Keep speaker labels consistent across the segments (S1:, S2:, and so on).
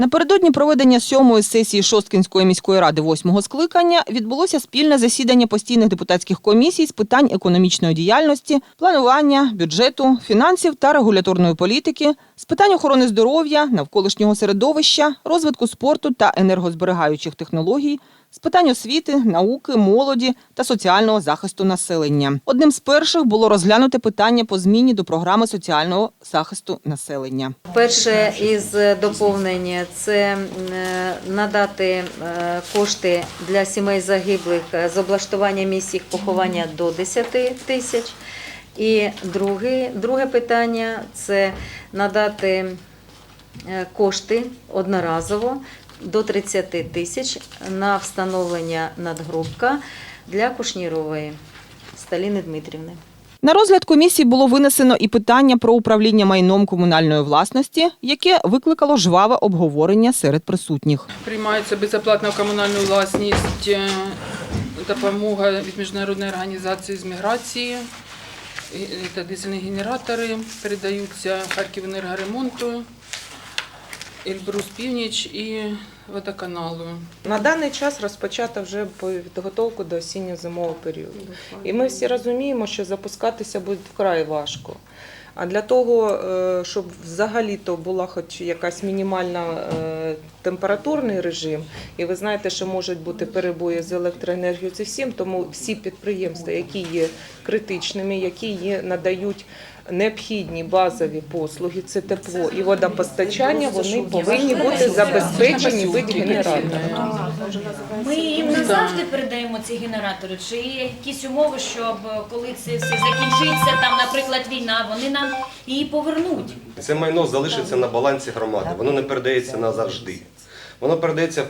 S1: Напередодні проведення сьомої сесії Шосткінської міської ради восьмого скликання відбулося спільне засідання постійних депутатських комісій з питань економічної діяльності, планування, бюджету, фінансів та регуляторної політики, з питань охорони здоров'я, навколишнього середовища, розвитку спорту та енергозберігаючих технологій, з питань освіти, науки, молоді та соціального захисту населення. Одним з перших було розглянуте питання по зміні до програми соціального захисту населення.
S2: Перше із доповнень це е, надати е, кошти для сімей загиблих з облаштування місць їх поховання до 10 тисяч. І друге, друге питання це надати е, кошти одноразово до 30 тисяч на встановлення надгробка для Кушнірової Сталіни Дмитрівни.
S1: На розгляд комісії було винесено і питання про управління майном комунальної власності, яке викликало жваве обговорення серед присутніх.
S3: Приймається безоплатна комунальна власність, е, допомога від міжнародної організації з міграції та дизельні генератори передаються Харківенергоремонту, Ельбрус Північ і водоканалу.
S4: На даний час розпочата вже підготовку до осінньо-зимового періоду. І ми всі розуміємо, що запускатися буде вкрай важко. А для того, е, щоб взагалі-то була хоч якась мінімальна е, температурний режим, і ви знаєте, що можуть бути перебої з електроенергією, це всім, тому всі підприємства, які є критичними, які є, надають необхідні базові послуги, це тепло і водопостачання, вони повинні бути забезпечені від генератора.
S5: Ми їм не завжди передаємо ці генератори. Чи є якісь умови, щоб коли це все закінчиться, там, наприклад, війна, вони нам її повернуть.
S6: Це майно залишиться на балансі громади, воно не передається назавжди. Воно передається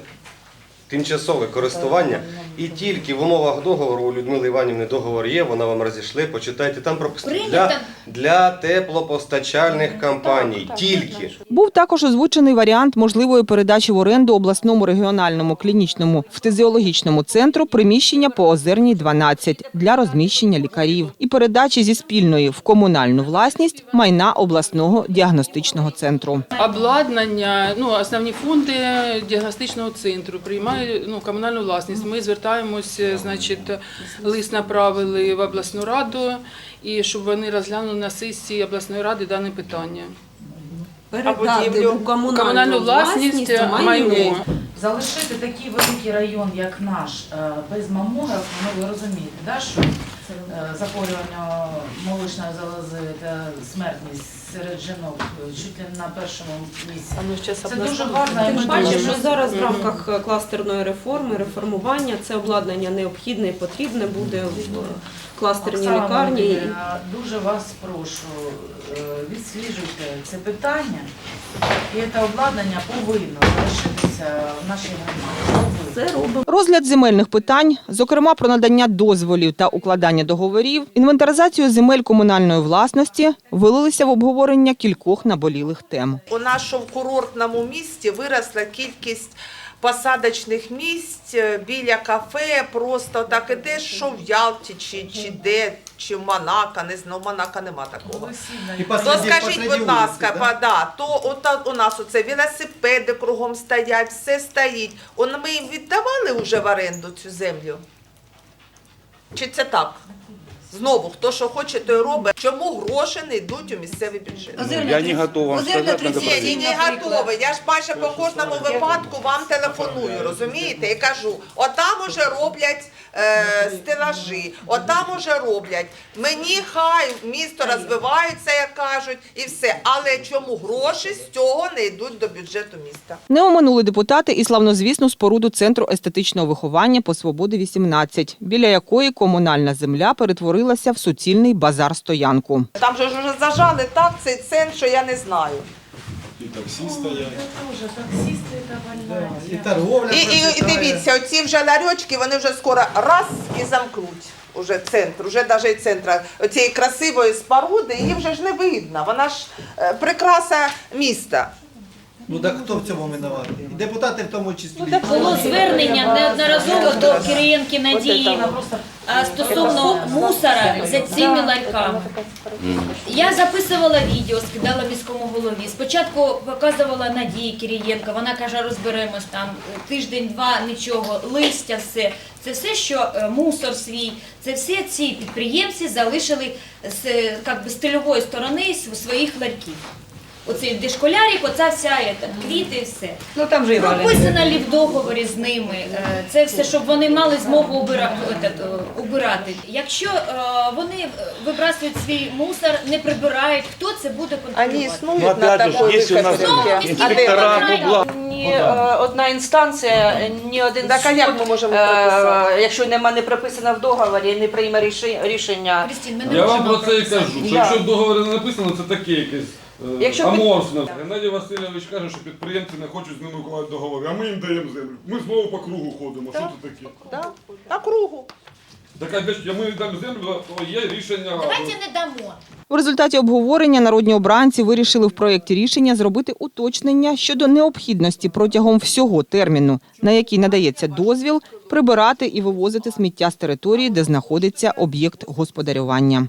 S6: тимчасове користування і тільки в умовах договору у Людмили Іванівни договор є, вона вам розійшли, почитайте, там прописано для, для теплопостачальних компаній. Тільки.
S1: Був також озвучений варіант можливої передачі в оренду обласному регіональному клінічному фтизіологічному центру приміщення по Озерній 12 для розміщення лікарів і передачі зі спільної в комунальну власність майна обласного діагностичного центру.
S3: Обладнання, ну, основні фонди діагностичного центру ну, комунальну власність. Ми звертаємось, значить, лист направили в обласну раду, і щоб вони розглянули на сесії обласної ради дане питання.
S7: передати у комунальну,
S3: Комунальну власність е, майно.
S8: Залишити такий великий район, як наш, е, без мамограф. ну ви розумієте, да, що е, захворювання молочної залози та смертність серед жінок е, чуть ли на першому місці. Це дуже важливо. і
S7: Тим
S8: ми
S7: паче, що зараз в рамках е, кластерної реформи, реформування, це обладнання необхідне і потрібне буде в е, кластерній
S8: Оксана
S7: лікарні.
S8: Володимирівна, Дуже вас прошу, е, відсліджуйте це питання, і це обладнання повинно залишитися в нашій громаді.
S7: Це робимо.
S1: Розгляд земельних питань, зокрема про надання дозволів та укладання договорів, інвентаризацію земель комунальної власності, вилилися в обговорення кількох наболілих тем.
S9: У нашому курортному місті виросла кількість посадочних місць е, біля кафе, просто так ідеш, що в Ялті, чи, чи де, чи в Монако, не знаю, в Монако нема такого. То скажіть, будь ласка, па- да, то от, у нас оце велосипеди кругом стоять, все стоїть. Он ми їм віддавали вже в оренду цю землю? Чи це так? Знову, хто що хоче, той робить. Чому гроші не йдуть у місцевий бюджет?
S10: Я не готов вам сказать, надо
S9: Ні, ні, не готова. Я ж майже по кожному випадку вам телефоную, розумієте? І кажу, отам уже роблять е, стелажі, отам уже роблять. Мені хай місто розвивається, як кажуть, і все. Але чому гроші з цього не йдуть до бюджету міста?
S1: Не оминули депутати і славнозвісну споруду Центру естетичного виховання по Свободи 18, біля якої комунальна земля перетворилася в суцільний базар-стоянку.
S9: Там же ж вже зажали так цей центр, що я не знаю.
S8: Дуже таксисти та вальяться.
S10: торговля
S9: І, і, і дивіться, оці вже ларьочки, вони вже скоро раз і замкнуть. Уже центр, уже навіть центра цієї красивої споруди, її вже ж не видно. Вона ж е, прикраса міста.
S10: Ну так хто в цьому винуватий? І депутати в тому числі.
S5: Було звернення неодноразово до Кириєнки Надії а, стосовно мусора за цими ларьками. Я записувала відео, скидала міському голові. Спочатку показувала Надії Кирієнко, вона каже, розберемось там тиждень-два, нічого, листя, все. Це все, що е, мусор свій, це всі ці підприємці залишили з е, би, з тильової сторони своїх ларьків. Оцей де школярик, оця вся ета, квіти, все.
S1: Ну там же
S5: Прописано ли в договорі з ними е, це все, щоб вони мали змогу этот, е. Якщо е, вони вибрасують свій мусор, не прибирають, хто це буде
S9: Они
S5: контролювати?
S9: існують
S11: Ну,
S9: на
S11: опять же,
S9: такой
S11: есть у нас
S9: виході.
S11: инспектора
S5: А де?
S12: Ні е, одна інстанція, ні один
S9: Так, а як
S12: суд,
S9: ми можемо
S12: е,
S9: прописати?
S12: якщо нема не прописано в договорі, не прийме ріши- рішення.
S5: Крістін, ми не
S13: Я вам
S5: можемо
S13: про це і кажу, що
S12: Да.
S13: якщо в договорі не написано, це таке якесь
S12: Якщо під-.
S13: Геннадій Васильович каже, що підприємці не хочуть з ними укладати договори, а ми їм даємо землю. Ми знову по кругу ходимо. Що це таке?
S9: Да? На кругу.
S13: Так а де ж ми віддамо землю, то є рішення.
S5: Давайте не дамо.
S1: У результаті обговорення народні обранці вирішили в проєкті рішення зробити уточнення щодо необхідності протягом всього терміну, на який надається дозвіл, прибирати і вивозити сміття з території, де знаходиться об'єкт господарювання.